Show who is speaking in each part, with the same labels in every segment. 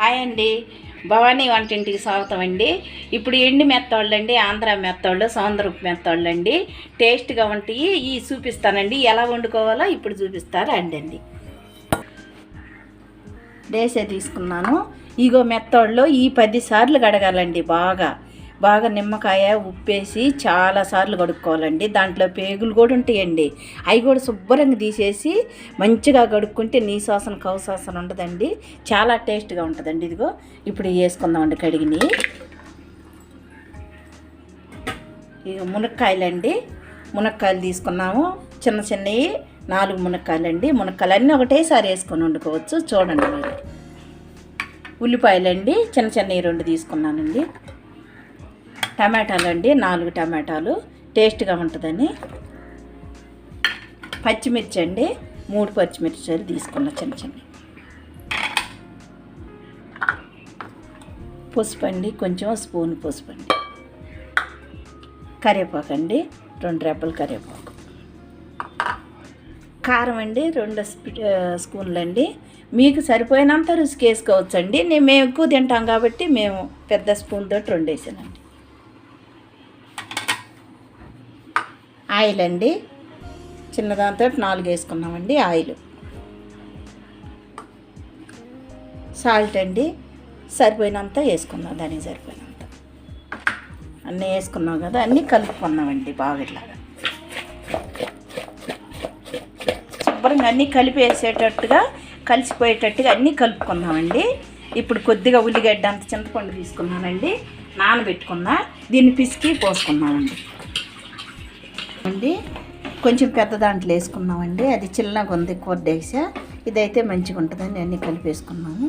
Speaker 1: Hi అండి. భవానీ వంటింటికి స్వాగతం అండి ఇప్పుడు ఎండి మెత్తోళ్ళు అండి ఆంధ్ర మెత్తోళ్ళు సౌందరపు మెత్తోళ్ళు అండి టేస్ట్గా ఉంటాయి. ఈ చూపిస్తానండి. ఎలా వండుకోవాలో ఇప్పుడు చూపిస్తారు అండి అండి. డేసే తీసుకున్నాను. ఇగో మెత్తోళ్ళు ఈ పది సార్లు కడగాలండి బాగా. బాగా నిమ్మకాయ ఉప్పేసి చాలా సార్లు కడుక్కోవాలండి. దాంట్లో పేగులు కూడా ఉంటాయండి. అవి కూడా శుభ్రంగా తీసేసి మంచిగా కడుక్కుంటే నీ శ్వాసన కౌ శ్వాసన ఉండదండి. చాలా టేస్ట్గా ఉంటుందండి ఇదిగో. ఇప్పుడు వేసుకుందామండి కడిగిని. ఇక మునక్కాయలండి. మునక్కాయలు తీసుకున్నాము. చిన్న చిన్నవి నాలుగు మునక్కాయలండి. మునక్కాయలు అన్నీ ఒకటేసారి వేసుకొని వండుకోవచ్చు. చూడండి మీరు. ఉల్లిపాయలండి. చిన్న చిన్నవి రెండు తీసుకున్నానండి. టమాటాలు అండి నాలుగు టమాటాలు. టేస్ట్గా ఉంటుందని. పచ్చిమిర్చి అండి మూడు పచ్చిమిర్చిలు తీసుకున్న చిన్న చిన్న. పసుపు అండి కొంచెం స్పూన్ పసుపు అండి కరివేపాకు అండి రెండు రెబ్బలు కరివేపాకు. కారం అండి రెండు స్పూన్లు అండి మీకు సరిపోయినంత రుచికి వేసుకోవచ్చు అండి నేను మేము ఎక్కువ తింటాం కాబట్టి మేము పెద్ద స్పూన్ తోటి రెండు వేసానండి. ఆయిల్ అండి చిన్నదాంతో నాలుగు వేసుకున్నామండి ఆయిల్. సాల్ట్ అండి. సరిపోయినంత వేసుకున్నాం దానికి సరిపోయినంత. అన్నీ వేసుకున్నాం కదా అన్నీ కలుపుకున్నామండి బాగా ఇట్లాగా శుభ్రంగా అన్నీ కలిపి వేసేటట్టుగా కలిసిపోయేటట్టుగా అన్నీ కలుపుకున్నామండి. ఇప్పుడు కొద్దిగా ఉల్లిగడ్డ అంత చింతపండు తీసుకున్నానండి. నానబెట్టుకున్నా దీన్ని పిసికి పోసుకున్నామండి. అండి కొంచెం పెద్ద దాంట్లో వేసుకున్నామండి. అది చిన్నగా ఉంది కొద్దేస ఇదైతే మంచిగా ఉంటుందని అన్నీ కలిపేసుకున్నాము.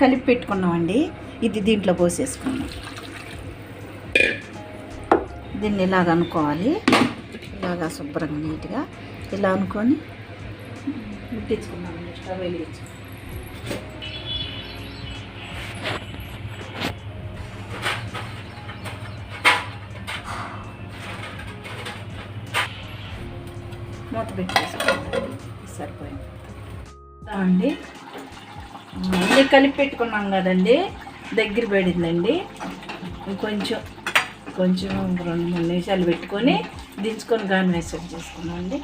Speaker 1: కలిపి పెట్టుకున్నామండి. ఇది దీంట్లో పోసేసుకున్నాం. దీన్ని ఇలాగ అనుకోవాలి. ఇలాగా శుభ్రంగా నీట్గా. ఇలా అనుకొని ముట్టించుకున్నాం స్టవ్ వెలిగించి మూత పెట్టేసుకోండి సరిపోయింది. అండి. అన్నీ కలిపి పెట్టుకున్నాం కదండి. దగ్గర పడిందండి. కొంచెం కొంచెం రెండు మూడు నిమిషాలు పెట్టుకొని దించుకొని గాని వేసరి చేసుకున్నామండి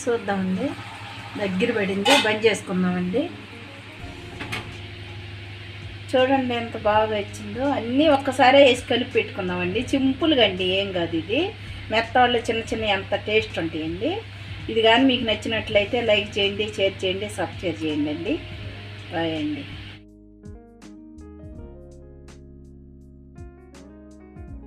Speaker 1: చూద్దామండి దగ్గర పడింది. బంద్ చేసుకుందామండి చూడండి ఎంత బాగా వచ్చిందో. అన్నీ ఒక్కసారే వేసి కలిపి పెట్టుకున్నామండి సింపుల్గా అండి. ఏం కాదు ఇది. మెత్తవాళ్ళు చిన్న చిన్న ఎంత టేస్ట్ ఉంటాయండి. ఇది కానీ మీకు నచ్చినట్లయితే లైక్ చేయండి షేర్ చేయండి సబ్స్క్రైబ్ చేయండి అండి. బాయ్ అండి.